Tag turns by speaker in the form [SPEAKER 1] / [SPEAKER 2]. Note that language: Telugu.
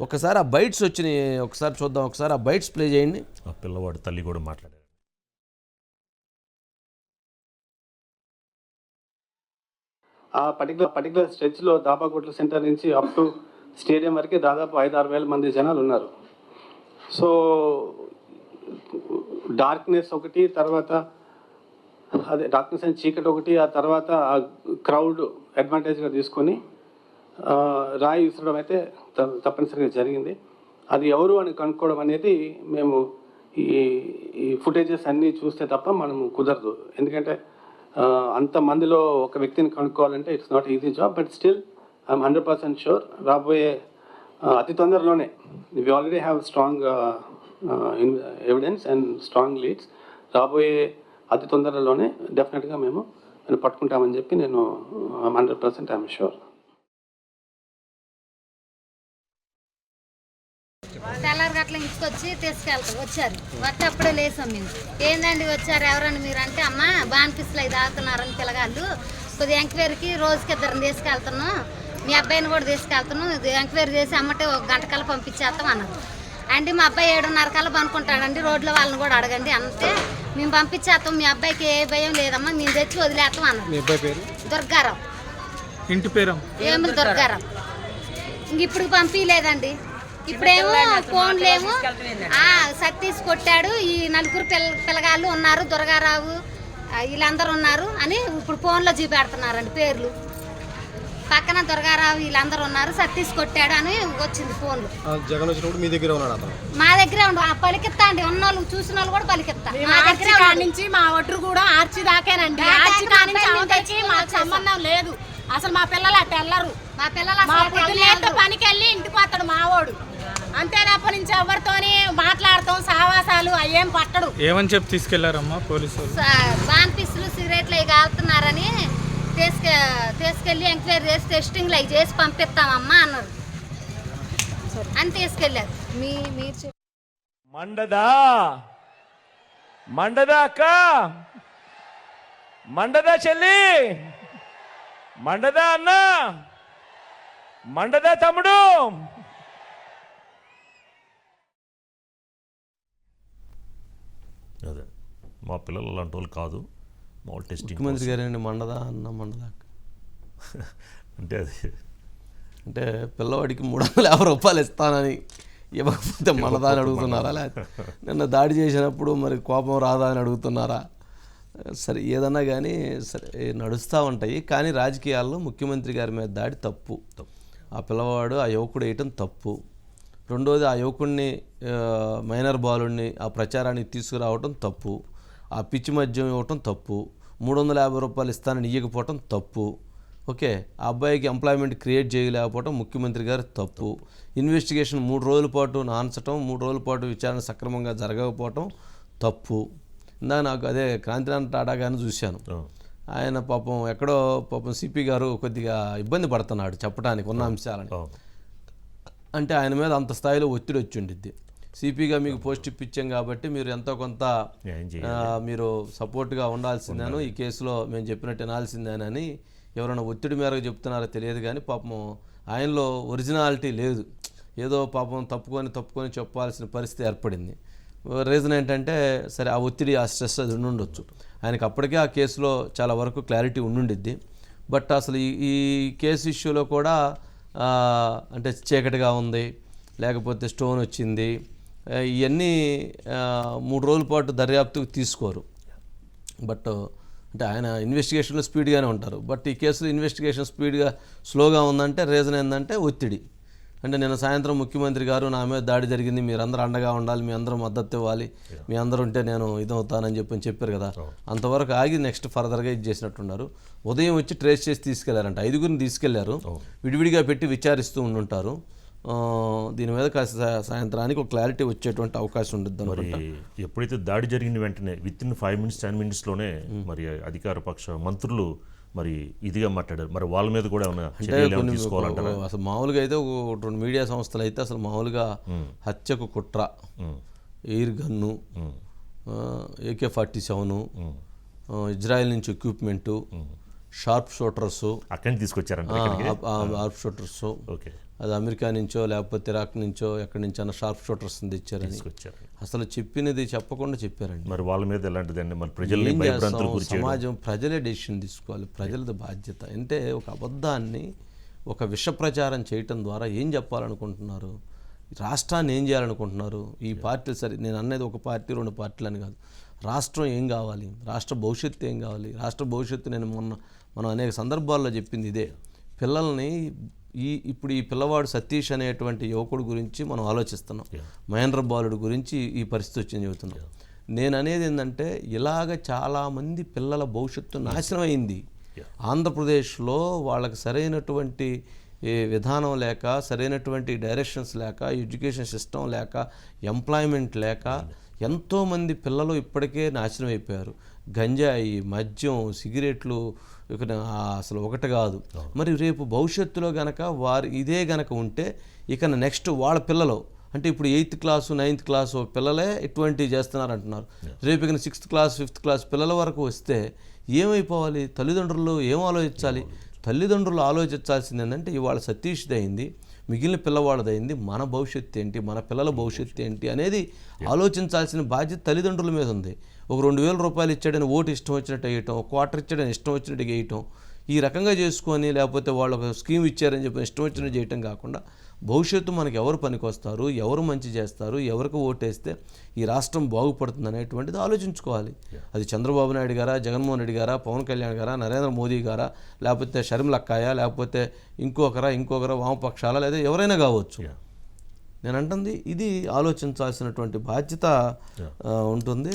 [SPEAKER 1] ఒకసారి ఆ బైట్స్ వచ్చినాయి. ఒకసారి చూద్దాం. ఒకసారి ఆ బైట్స్ ప్లే చేయండి.
[SPEAKER 2] ఆ పిల్లవాడు తల్లి కూడా మాట్లాడారు
[SPEAKER 3] ఆ పర్టికులర్ పర్టికులర్ స్ట్రెచ్లో దాబాకోట్ల సెంటర్ నుంచి అప్ టు స్టేడియం వరకే దాదాపు ఐదు ఆరు వేల మంది జనాలు ఉన్నారు. సో డార్క్నెస్ ఒకటి తర్వాత అదే డార్క్నెస్ అండ్ చీకటి ఒకటి ఆ తర్వాత ఆ క్రౌడ్ అడ్వాంటేజ్గా తీసుకొని రాయి విసరడం అయితే త- తప్పనిసరిగా జరిగింది. అది ఎవరు అని కనుక్కోవడం అనేది మేము ఈ ఈ ఫుటేజెస్ అన్నీ చూస్తే తప్ప మనం కుదరదు. ఎందుకంటే అంతమందిలో అంత మందిలో ఒక వ్యక్తిని కనుక్కోవాలంటే it's not easy job but still I'm hundred percent sure రాబోయే అతి తొందరలోనే. We already have strong evidence and strong leads. రాబోయే అతి తొందరలోనే డెఫినెట్గా మేము నేను పట్టుకుంటామని చెప్పి నేను హండ్రెడ్ పర్సెంట్ ఐఎమ్ షూర్.
[SPEAKER 4] వచ్చి తీసుకెళ్తాం. వచ్చారు. వచ్చి అప్పుడే లేసాం మేము. ఏందండి వచ్చారు ఎవరండి మీరు అంటే అమ్మ బాన్పిస్లు అవి తాగుతున్నారని పిల్లగాళ్ళు. కొద్దిగా ఎంక్వైరీకి రోజుకి ఇద్దరిని తీసుకెళ్తున్నాం. మీ అబ్బాయిని కూడా తీసుకెళ్తున్నాం. ఇది ఎంక్వైరీ చేసి అమ్మటే ఒక గంట కల్లా పంపించేస్తాం అన్నారు. అంటే మా అబ్బాయి ఏడున్నర కల్లా పనుకుంటాడండి. రోడ్లో వాళ్ళని కూడా అడగండి. అంతే. మేము పంపించేస్తాం. మీ అబ్బాయికి ఏ భయం లేదమ్మా. మేము తెచ్చి వదిలేస్తాం అన్నారు.
[SPEAKER 5] మీ అబ్బాయి పేరు?
[SPEAKER 4] దుర్గారావు.
[SPEAKER 5] ఇంటి పేరు?
[SPEAKER 4] ఏమి దొరకారం ఇంక ఇప్పుడు పంపించలేదండి. ఇప్పుడేమో ఫోన్లేమో ఆ సతీష్ కొట్టాడు. ఈ నలుగురు పిల్ల పిల్లగాళ్ళు ఉన్నారు. దుర్గారావు వీళ్ళందరూ ఉన్నారు అని ఇప్పుడు ఫోన్లో చూపెడుతున్నారండి పేర్లు. పక్కన దుర్గారావు వీళ్ళందరూ ఉన్నారు. సతీష్ కొట్టాడు అని వచ్చింది ఫోన్లో.
[SPEAKER 5] ఆ, జగన్ వచ్చినప్పుడు మీ దగ్గర ఉన్నాడు అతను.
[SPEAKER 4] మా దగ్గరే ఉండు ఆ పలికిత్తా అండి. ఉన్న వాళ్ళు చూసిన వాళ్ళు కూడా పలికిత్తా
[SPEAKER 6] మేము
[SPEAKER 4] మా దగ్గరే.
[SPEAKER 6] నుంచి మా ఒట్రు కూడా ఆర్చి దాకేనండి.
[SPEAKER 4] దాకా
[SPEAKER 6] ఆర్చి మాకు. సంబంధం లేదు. అసలు మా పిల్లలు అట్ట వెళ్ళరు.
[SPEAKER 4] మా పిల్లలు.
[SPEAKER 6] పనికి వెళ్ళి ఇంటికి వస్తాడు మావోడు. అంతే తప్ప నుంచి ఎవరితోని మాట్లాడతాం సావాసాలు అయ్యేం పట్టడు.
[SPEAKER 7] ఏమని చెప్పి తీసుకెళ్ళారమ్మా పోలీసు వాళ్ళు
[SPEAKER 4] స- బాన్ పీసులు సిగరెట్లు అవి కాలుతున్నారని తీసుకె తీసుకెళ్ళి ఎంక్వైరీ చేసి టెస్టింగ్లు అవి చేసి పంపిస్తామమ్మా అన్నారు. అని తీసుకెళ్ళారు. మీ మీరు చెప్ప-
[SPEAKER 8] మండదా? మండదా అక్క? మండదా చెల్లి? మండదా అన్న? మండదా తమ్ముడు?
[SPEAKER 2] అదే. మా పిల్లలు అలాంటి వాళ్ళు కాదు. మా టెస్టింగ్
[SPEAKER 1] ముఖ్యమంత్రి గారండి మండదా అన్న మండదా?
[SPEAKER 2] అంటే అది
[SPEAKER 1] అంటే పిల్లవాడికి మూడు వందల యాభై రూపాయలు ఇస్తానని ఇవ్వకపోతే మనదా అని అడుగుతున్నారా లేకపోతే నిన్న దాడి చేసినప్పుడు మరి కోపం రాదా అని అడుగుతున్నారా? సరే ఏదన్నా కానీ సరే నడుస్తూ ఉంటాయి. కానీ రాజకీయాల్లో ముఖ్యమంత్రి గారి మీద దాడి తప్పు. ఆ పిల్లవాడు ఆ యువకుడు వేయటం తప్పు. రెండోది ఆ యువకుడిని మైనర్ బాలుడిని ఆ ప్రచారానికి తీసుకురావటం తప్పు. ఆ పిచ్చి మద్యం ఇవ్వటం తప్పు. మూడు వందల యాభై రూపాయలు ఇస్తానని ఇవ్వకపోవటం తప్పు. ఓకే? ఆ అబ్బాయికి ఎంప్లాయ్మెంట్ క్రియేట్ చేయలేకపోవటం ముఖ్యమంత్రి గారి తప్పు. ఇన్వెస్టిగేషన్ మూడు రోజుల పాటు నాన్చటం మూడు రోజుల పాటు విచారణ సక్రమంగా జరగకపోవటం తప్పు. ఇందాక నాకు అదే క్రాంతినాథ్ టాటా గారిని చూశాను. ఆయన పాపం ఎక్కడో పాపం సిపి గారు కొద్దిగా ఇబ్బంది పడుతున్నాడు చెప్పడానికి ఉన్న అంశాలని. అంటే ఆయన మీద అంత స్థాయిలో ఒత్తిడి వచ్చి ఉండిద్ది. సిపిగా మీకు పోస్ట్ ఇప్పించాం కాబట్టి మీరు ఎంతో కొంత మీరు సపోర్ట్గా ఉండాల్సిందేను ఈ కేసులో మేము చెప్పినట్టు వినాల్సిందేనని ఎవరైనా ఒత్తిడి మేరకు చెప్తున్నారో తెలియదు కానీ పాపం ఆయనలో ఒరిజినాలిటీ లేదు. ఏదో పాపం తప్పుకొని తప్పుకొని చెప్పాల్సిన పరిస్థితి ఏర్పడింది. రీజన్ ఏంటంటే సరే ఆ ఒత్తిడి ఆ స్ట్రెస్ అది ఉండుండొచ్చు. ఆయనకి అప్పటికే ఆ కేసులో చాలా వరకు క్లారిటీ ఉండుండిద్ది. బట్ అసలు ఈ ఈ కేసు ఇష్యూలో కూడా అంటే చీకటిగా ఉంది లేకపోతే స్టోన్ వచ్చింది ఇవన్నీ మూడు రోజుల పాటు దర్యాప్తుకు తీసుకోరు. బట్ అంటే ఆయన ఇన్వెస్టిగేషన్లో స్పీడ్గానే ఉంటారు. బట్ ఈ కేసులో ఇన్వెస్టిగేషన్ స్పీడ్గా స్లోగా ఉందంటే రీజన్ ఏంటంటే ఒత్తిడి. అంటే నిన్న సాయంత్రం ముఖ్యమంత్రి గారు నా మీద దాడి జరిగింది మీరందరూ అండగా ఉండాలి మీ అందరూ మద్దతు ఇవ్వాలి మీ అందరూ ఉంటే నేను ఇదవుతానని చెప్పి చెప్పారు కదా. అంతవరకు ఆగి నెక్స్ట్ ఫర్దర్గా ఇది చేసినట్టున్నారు. ఉదయం వచ్చి ట్రేస్ చేసి తీసుకెళ్ళారంట. ఐదుగురిని తీసుకెళ్ళారు. విడివిడిగా పెట్టి విచారిస్తూ ఉండుంటారు. దీని మీద కాస్త సాయంత్రానికి ఒక క్లారిటీ వచ్చేటువంటి అవకాశం ఉంటుంది
[SPEAKER 2] మరి ఎప్పుడైతే దాడి జరిగిన వెంటనే within five minutes ten మినిట్స్లోనే మరి అధికార పక్ష మంత్రులు మరి ఇదిగా మాట్లాడారు. మరి వాళ్ళ మీద కూడా ఏమైనా తీసుకోవాలంటారా?
[SPEAKER 1] అసలు మామూలుగా అయితే ఒక రెండు మీడియా సంస్థలు అయితే అసలు మామూలుగా హత్యకు కుట్ర air gun AK forty seven Israel నుంచి ఎక్విప్మెంటు షార్ప్ షూటర్స్.
[SPEAKER 2] అక్కడి నుంచి
[SPEAKER 1] షార్ప్ షూటర్స్.
[SPEAKER 2] ఓకే.
[SPEAKER 1] అది అమెరికా నుంచో లేకపోతే ఇరాక్ నుంచో ఎక్కడి నుంచో షార్ప్ షూటర్స్ తెచ్చారని.
[SPEAKER 2] తీసుకొచ్చారు.
[SPEAKER 1] అసలు చెప్పినది చెప్పకుండా చెప్పారండి.
[SPEAKER 2] మరి వాళ్ళ మీద ఎలాంటిదండి మరి చేయడం?
[SPEAKER 1] సమాజం ప్రజలే డెసిషన్ తీసుకోవాలి ప్రజలది బాధ్యత. అంటే ఒక అబద్ధాన్ని ఒక విష ప్రచారం చేయటం ద్వారా ఏం చెప్పాలనుకుంటున్నారు? రాష్ట్రాన్ని ఏం చేయాలనుకుంటున్నారు? ఈ పార్టీలు సరే నేను అన్నది ఒక పార్టీ రెండు పార్టీలు అని కాదు. రాష్ట్రం ఏం కావాలి? రాష్ట్ర భవిష్యత్తు ఏం కావాలి? రాష్ట్ర భవిష్యత్తు నేను మొన్న మనం అనేక సందర్భాల్లో చెప్పింది ఇదే. పిల్లల్ని ఈ ఇప్పుడు ఈ పిల్లవాడు సతీష్ అనేటువంటి యువకుడు గురించి మనం ఆలోచిస్తున్నాం. మహేంద్ర బాలుడు గురించి ఈ పరిస్థితి వచ్చింది చెబుతున్నాం. నేను అనేది ఏంటంటే ఇలాగ చాలామంది పిల్లల భవిష్యత్తు నాశనం అయింది ఆంధ్రప్రదేశ్లో వాళ్ళకి సరైనటువంటి ఏ విధానం లేక సరైనటువంటి డైరెక్షన్స్ లేక ఎడ్యుకేషన్ సిస్టమ్ లేక ఎంప్లాయ్మెంట్ లేక ఎంతోమంది పిల్లలు ఇప్పటికే నాశనం అయిపోయారు. గంజాయి మద్యం సిగరెట్లు అసలు ఒకటి కాదు. మరి రేపు భవిష్యత్తులో గనక వారు ఇదే గనక ఉంటే ఇక నెక్స్ట్ వాళ్ళ పిల్లలు అంటే ఇప్పుడు ఎయిత్ క్లాసు నైన్త్ క్లాసు పిల్లలే ఇటువంటివి చేస్తున్నారు అంటున్నారు రేపు ఇక సిక్స్త్ క్లాస్ ఫిఫ్త్ క్లాస్ పిల్లల వరకు వస్తే ఏమైపోవాలి? తల్లిదండ్రులు ఏం ఆలోచించాలి? తల్లిదండ్రులు ఆలోచించాల్సింది ఏంటంటే ఇవాళ సతీష్ది అయింది మిగిలిన పిల్లవాళ్ళది అయింది మన భవిష్యత్తు ఏంటి మన పిల్లల భవిష్యత్తు ఏంటి అనేది ఆలోచించాల్సిన బాధ్యత తల్లిదండ్రుల మీద ఉంది. ఒక రెండు వేల రూపాయలు ఇచ్చాడని ఓటు ఇష్టం వచ్చినట్టు వేయటం ఒక క్వార్టర్ ఇచ్చాడని ఇష్టం వచ్చినట్టు వేయటం ఈ రకంగా చేసుకొని లేకపోతే వాళ్ళు ఒక స్కీమ్ ఇచ్చారని చెప్పి ఇష్టం వచ్చినట్టు చేయటం కాకుండా భవిష్యత్తు మనకి ఎవరు పనికొస్తారు ఎవరు మంచి చేస్తారు ఎవరికి ఓటేస్తే ఈ రాష్ట్రం బాగుపడుతుంది అనేటువంటిది ఆలోచించుకోవాలి. అది చంద్రబాబు నాయుడు గారా జగన్మోహన్ రెడ్డి గారా పవన్ కళ్యాణ్ గారా నరేంద్ర మోదీ గారా లేకపోతే షర్మిలక్కాయ లేకపోతే ఇంకొకరా ఇంకొకరా వామపక్షాల లేదా ఎవరైనా కావచ్చు. నేను అంటుంది ఇది ఆలోచించాల్సినటువంటి బాధ్యత ఉంటుంది.